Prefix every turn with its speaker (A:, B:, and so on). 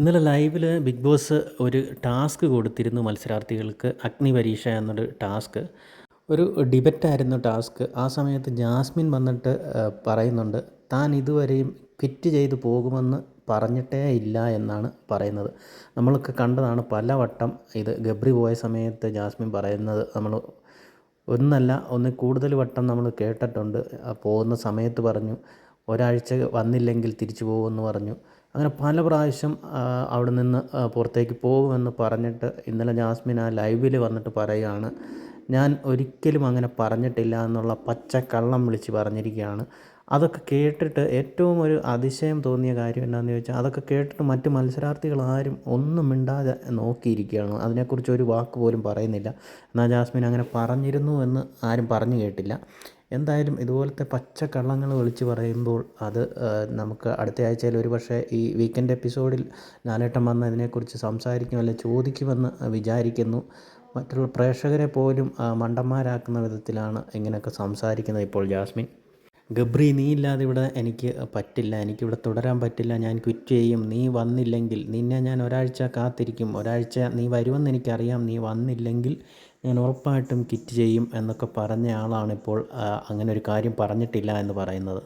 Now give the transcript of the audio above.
A: ഇന്നലെ ലൈവിൽ big boss ഒരു ടാസ്ക് കൊടുത്തിരുന്നു മത്സരാർത്ഥികൾക്ക് അഗ്നി പരീക്ഷ എന്നൊരു ടാസ്ക്. ഒരു ഡിബറ്റായിരുന്നു ടാസ്ക്. ആ സമയത്ത് ജാസ്മിൻ വന്നിട്ട് പറയുന്നുണ്ട് താൻ ഇതുവരെയും ക്വിറ്റ് ചെയ്തു പോകുമെന്ന് പറഞ്ഞിട്ടേ ഇല്ല എന്നാണ് പറയുന്നത്. നമ്മളൊക്കെ കണ്ടതാണ് പലവട്ടം ഇത് ഗബ്രി പോയ സമയത്ത് ജാസ്മിൻ പറയുന്നത്. നമ്മൾ ഒന്നല്ല ഒന്ന് കൂടുതൽ വട്ടം നമ്മൾ കേട്ടിട്ടുണ്ട്. പോകുന്ന സമയത്ത് പറഞ്ഞു ഒരാഴ്ച വന്നില്ലെങ്കിൽ തിരിച്ചു പോകുമെന്ന് പറഞ്ഞു. അങ്ങനെ പല പ്രാവശ്യം അവിടെ നിന്ന് പുറത്തേക്ക് പോകുമെന്ന് പറഞ്ഞിട്ട് ഇന്നലെ ജാസ്മിൻ ആ ലൈവിൽ വന്നിട്ട് പറയുകയാണ് ഞാൻ ഒരിക്കലും അങ്ങനെ പറഞ്ഞിട്ടില്ല എന്നുള്ള പച്ച കള്ളം വിളിച്ച് പറഞ്ഞിരിക്കുകയാണ്. അതൊക്കെ കേട്ടിട്ട് ഏറ്റവും ഒരു അതിശയം തോന്നിയ കാര്യം എന്താണെന്ന് ചോദിച്ചാൽ അതൊക്കെ കേട്ടിട്ട് മറ്റ് മത്സരാർത്ഥികൾ ആരും ഒന്നും മിണ്ടാതെ നോക്കിയിരിക്കുകയാണ്. അതിനെക്കുറിച്ച് ഒരു വാക്ക് പോലും പറയുന്നില്ല. എന്നാൽ ജാസ്മിൻ അങ്ങനെ പറഞ്ഞിരുന്നു എന്ന് ആരും പറഞ്ഞു കേട്ടില്ല. എന്തായാലും ഇതുപോലത്തെ പച്ചക്കള്ളങ്ങൾ വിളിച്ച് പറയുമ്പോൾ അത് നമുക്ക് അടുത്ത ആഴ്ചയിൽ ഒരു പക്ഷേ ഈ വീക്കെൻഡ് എപ്പിസോഡിൽ ലാലേട്ടൻ വന്ന് ഇതിനെക്കുറിച്ച് സംസാരിക്കും അല്ലെങ്കിൽ ചോദിക്കുമെന്ന് വിചാരിക്കുന്നു. മറ്റുള്ള പ്രേക്ഷകരെ പോലും മണ്ടന്മാരാക്കുന്ന വിധത്തിലാണ് ഇങ്ങനെയൊക്കെ സംസാരിക്കുന്നത് ഇപ്പോൾ ജാസ്മിൻ. ഗബ്രി നീ ഇല്ലാതെ ഇവിടെ എനിക്ക് പറ്റില്ല എനിക്കിവിടെ തുടരാൻ പറ്റില്ല ഞാൻ ക്വിറ്റ് ചെയ്യും. നീ വന്നില്ലെങ്കിൽ നിന്നെ ഞാൻ ഒരാഴ്ച കാത്തിരിക്കും. ഒരാഴ്ച നീ വരുമെന്ന് എനിക്കറിയാം. നീ വന്നില്ലെങ്കിൽ ഞാൻ ഉറപ്പായിട്ടും ക്വിറ്റ് ചെയ്യും എന്നൊക്കെ പറഞ്ഞ ആളാണിപ്പോൾ അങ്ങനെ ഒരു കാര്യം പറഞ്ഞിട്ടില്ല എന്ന് പറയുന്നത്.